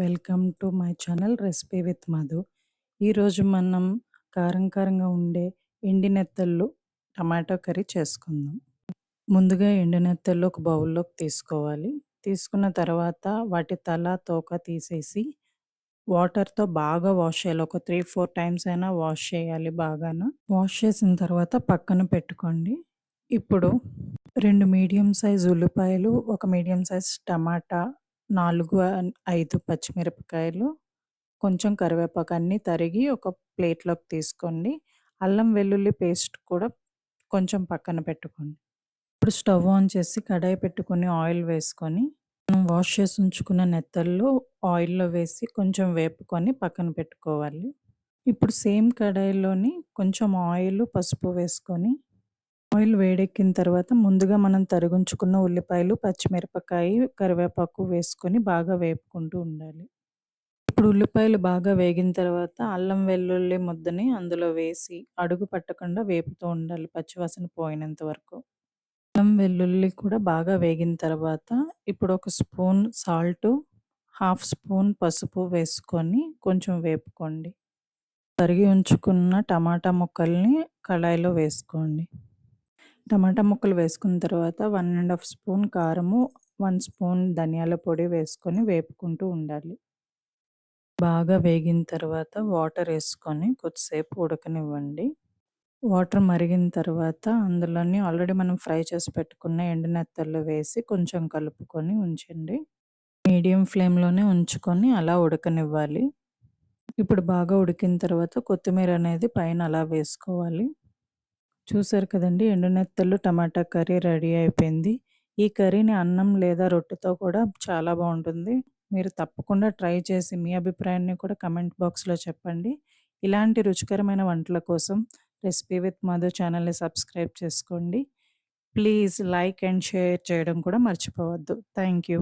Welcome to my channel recipe with Madhu. ఈరోజు మనం కారం కారంగా ఉండే ఎండి నెత్తళ్ళు టమాటో కర్రీ చేసుకుందాం. ముందుగా ఎండినెత్తళ్ళు ఒక బౌల్లోకి తీసుకోవాలి. తీసుకున్న తర్వాత వాటి తల తోక తీసేసి వాటర్తో బాగా వాష్ చేయాలి. ఒక త్రీ ఫోర్ టైమ్స్ అయినా వాష్ చేయాలి బాగాన. వాష్ చేసిన తర్వాత పక్కన పెట్టుకోండి. ఇప్పుడు రెండు మీడియం సైజ్ ఉల్లిపాయలు ఒక మీడియం సైజ్ టమాటా నాలుగు ఐదు పచ్చిమిరపకాయలు కొంచెం కరివేపాకు అన్నీ తరిగి ఒక ప్లేట్లోకి తీసుకోండి. అల్లం వెల్లుల్లి పేస్ట్ కూడా కొంచెం పక్కన పెట్టుకోండి. ఇప్పుడు స్టవ్ ఆన్ చేసి కడాయి పెట్టుకొని ఆయిల్ వేసుకొని మనం వాష్ చేసి ఉంచుకున్న నెత్తళ్ళు ఆయిల్లో వేసి కొంచెం వేపుకొని పక్కన పెట్టుకోవాలి. ఇప్పుడు సేమ్ కడాయిలోని కొంచెం ఆయిల్ పసుపు వేసుకొని ఆయిల్ వేడెక్కిన తర్వాత ముందుగా మనం తరిగించుకున్న ఉల్లిపాయలు పచ్చిమిరపకాయ కరివేపాకు వేసుకొని బాగా వేపుకుంటూ ఉండాలి. ఇప్పుడు ఉల్లిపాయలు బాగా వేగిన తర్వాత అల్లం వెల్లుల్లి ముద్దని అందులో వేసి అడుగు పట్టకుండా వేపుతూ ఉండాలి పచ్చివాసన పోయినంత వరకు. అల్లం వెల్లుల్లి కూడా బాగా వేగిన తర్వాత ఇప్పుడు ఒక స్పూన్ సాల్ట్ హాఫ్ స్పూన్ పసుపు వేసుకొని కొంచెం వేపుకోండి. తరిగి ఉంచుకున్న టమాటా ముక్కల్ని కళాయిలో వేసుకోండి. టమాటా ముక్కలు వేసుకున్న తర్వాత వన్ అండ్ హాఫ్ స్పూన్ కారము వన్ స్పూన్ ధనియాల పొడి వేసుకొని వేపుకుంటూ ఉండాలి. బాగా వేగిన తర్వాత వాటర్ వేసుకొని కొద్దిసేపు ఉడకనివ్వండి. వాటర్ మరిగిన తర్వాత అందులోని ఆల్రెడీ మనం ఫ్రై చేసి పెట్టుకున్న ఎండునెత్తళ్ళు వేసి కొంచెం కలుపుకొని ఉంచండి. మీడియం ఫ్లేమ్లోనే ఉంచుకొని అలా ఉడకనివ్వాలి. ఇప్పుడు బాగా ఉడికిన తర్వాత కొత్తిమీర అనేది పైన అలా వేసుకోవాలి. చూసారు కదండి ఎండునెత్తలు టమాటా కర్రీ రెడీ అయిపోయింది. ఈ కర్రీని అన్నం లేదా రొట్టెతో కూడా చాలా బాగుంటుంది. మీరు తప్పకుండా ట్రై చేసి మీ అభిప్రాయాన్ని కూడా కమెంట్ బాక్స్లో చెప్పండి. ఇలాంటి రుచికరమైన వంటల కోసం రెసిపీ విత్ మధు ఛానల్ని సబ్స్క్రైబ్ చేసుకోండి. ప్లీజ్ లైక్ అండ్ షేర్ చేయడం కూడా మర్చిపోవద్దు. Thank you.